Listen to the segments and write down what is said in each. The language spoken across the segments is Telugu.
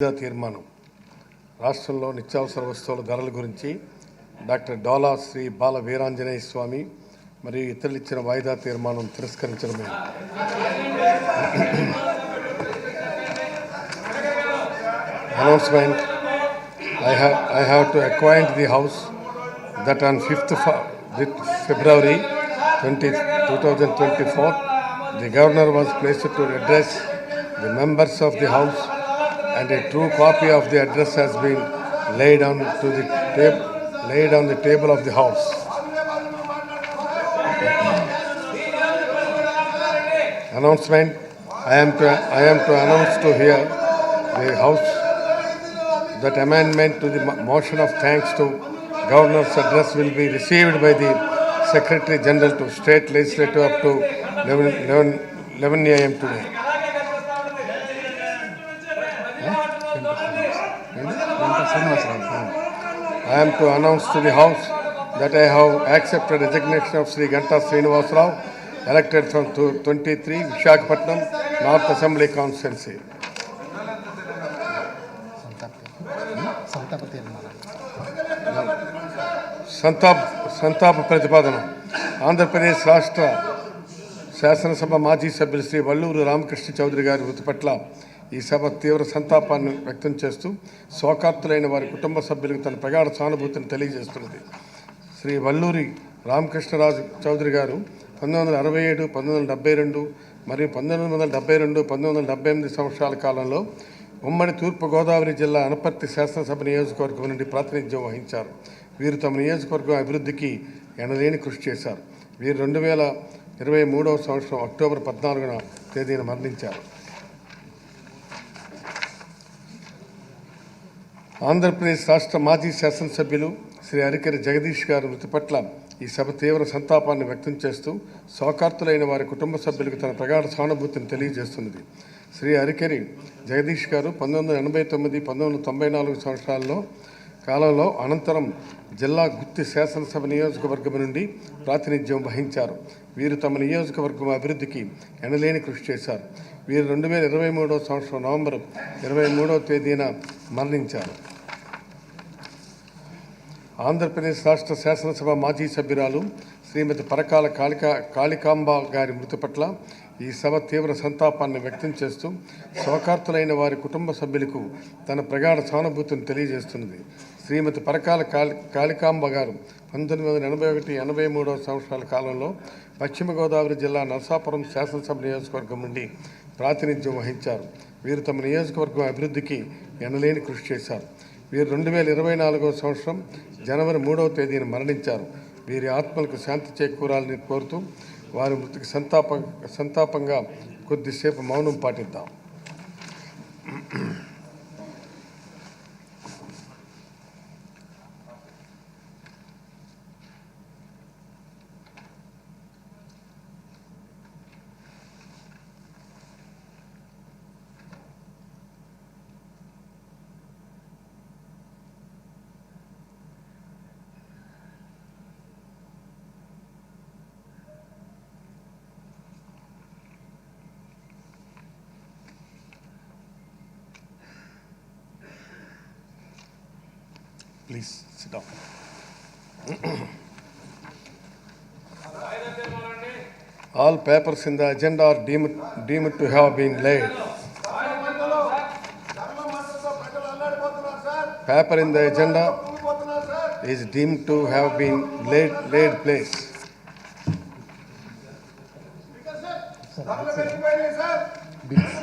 వాయిదా తీర్మానం. రాష్ట్రంలో నిత్యావసర వస్తువుల ధరల గురించి డాక్టర్ డోలా శ్రీ బాల వీరాంజనేయ స్వామి మరియు ఇతరులు ఇచ్చిన వాయిదా తీర్మానం తిరస్కరించడమే. Announcement I have I have to acquaint the house that on fifth February twenty two thousand twenty four the governor was pleased to address the members of the house and a true copy of the address has been laid on to the table, laid on the table of the house. Announcement, I am to, I am to announce to here the house that amendment to the motion of thanks to governor's address will be received by the Secretary General to State Legislature up to 11, 11, 11 a.m. today. I am to announce to the House that I have accepted resignation of Sri Ganta Srinivas Rao, elected from to- 23 Vishakhapatnam North Assembly Constituency. సంతాప తీర్మానం సంతాప్ సంతాప ప్రతిపాదన ఆంధ్రప్రదేశ్ రాష్ట్ర శాసనసభ మాజీ సభ్యులు శ్రీ వల్లూరు రామకృష్ణ చౌదరి గారి మృతి పట్ల ఈ సభ తీవ్ర సంతాపాన్ని వ్యక్తం చేస్తూ శోకార్తులైన వారి కుటుంబ సభ్యులకు తన ప్రగాఢ సానుభూతిని తెలియజేస్తున్నది. శ్రీ వల్లూరి రామకృష్ణరాజు చౌదరి గారు పంతొమ్మిది వందల అరవై ఏడు పంతొమ్మిది వందల డెబ్బై రెండు మరియు పంతొమ్మిది వందల డెబ్బై రెండు పంతొమ్మిది వందల డెబ్బై ఎనిమిది సంవత్సరాల కాలంలో ఉమ్మడి తూర్పుగోదావరి జిల్లా అనపర్తి శాసనసభ నియోజకవర్గం నుండి ప్రాతినిధ్యం వహించారు. వీరు తమ నియోజకవర్గం అభివృద్ధికి ఎనలేని కృషి చేశారు. వీరు రెండు వేల ఇరవై మూడవ సంవత్సరం అక్టోబర్ పద్నాలుగున తేదీన మరణించారు. ఆంధ్రప్రదేశ్ రాష్ట్ర మాజీ శాసనసభ్యులు శ్రీ అరికెరి జగదీష్ గారి మృతి పట్ల ఈ సభ తీవ్ర సంతాపాన్ని వ్యక్తం చేస్తూ శోకార్తులైన వారి కుటుంబ సభ్యులకు తన ప్రగాఢ సానుభూతిని తెలియజేస్తున్నది. శ్రీ అరికెరి జగదీష్ గారు పంతొమ్మిది వందల ఎనభై తొమ్మిది పంతొమ్మిది వందల తొంభై నాలుగు సంవత్సరాల్లో కాలంలో అనంతరం జిల్లా గుత్తి శాసనసభ నియోజకవర్గం నుండి ప్రాతినిధ్యం వహించారు. వీరు తమ నియోజకవర్గం అభివృద్ధికి ఎనలేని కృషి చేశారు. వీరు రెండు వేల ఇరవై మూడో సంవత్సరం నవంబర్ ఇరవై మూడవ తేదీన మరణించారు. ఆంధ్రప్రదేశ్ రాష్ట్ర శాసనసభ మాజీ సభ్యురాలు శ్రీమతి పరకాల కాళికా కాళికాంబ గారి మృతి పట్ల ఈ సభ తీవ్ర సంతాపాన్ని వ్యక్తం చేస్తూ శోకార్తులైన వారి కుటుంబ సభ్యులకు తన ప్రగాఢ సానుభూతిని తెలియజేస్తున్నది. శ్రీమతి పరకాల కాళి కాళికాంబ గారు పంతొమ్మిది వందల ఎనభై ఒకటి ఎనభై మూడవ సంవత్సరాల కాలంలో పశ్చిమ గోదావరి జిల్లా నరసాపురం శాసనసభ నియోజకవర్గం నుండి ప్రాతినిధ్యం వహించారు. వీరు తమ నియోజకవర్గం అభివృద్ధికి ఎనలేని కృషి చేశారు. వీరు రెండు వేల ఇరవై నాలుగవ సంవత్సరం జనవరి మూడవ తేదీన మరణించారు. వీరి ఆత్మలకు శాంతి చేకూరాలని కోరుతూ వారి మృతికి సంతాప సంతాపంగా కొద్దిసేపు మౌనం పాటిద్దాం. Please sit down. All papers in the agenda are deemed, deemed to have been laid. Paper in the agenda is deemed to have been laid, laid place. Bills.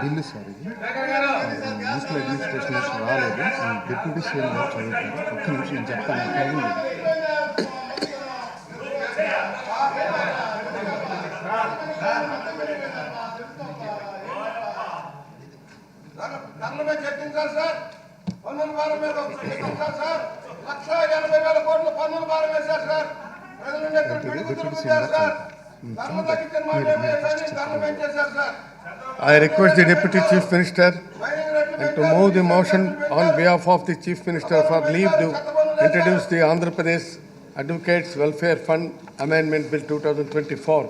Bill sir ఇది మున్సిపల్ అడ్మినిస్ట్రేషన్ రాలేదు డిప్యూటీ సీఎం గారు చదువుతారు ఒక్క నిమిషం నేను చెప్తాను టైం ధరలపై చర్చించాలి సార్ పన్నుల భారం మీద సార్ లక్ష ఎనభై వేల కోట్ల పన్నుల భారం వేశారు sir I request the Deputy Chief Minister and to move the motion on behalf of the Chief Minister for leave to introduce the Andhra Pradesh Advocates Welfare Fund Amendment Bill 2024.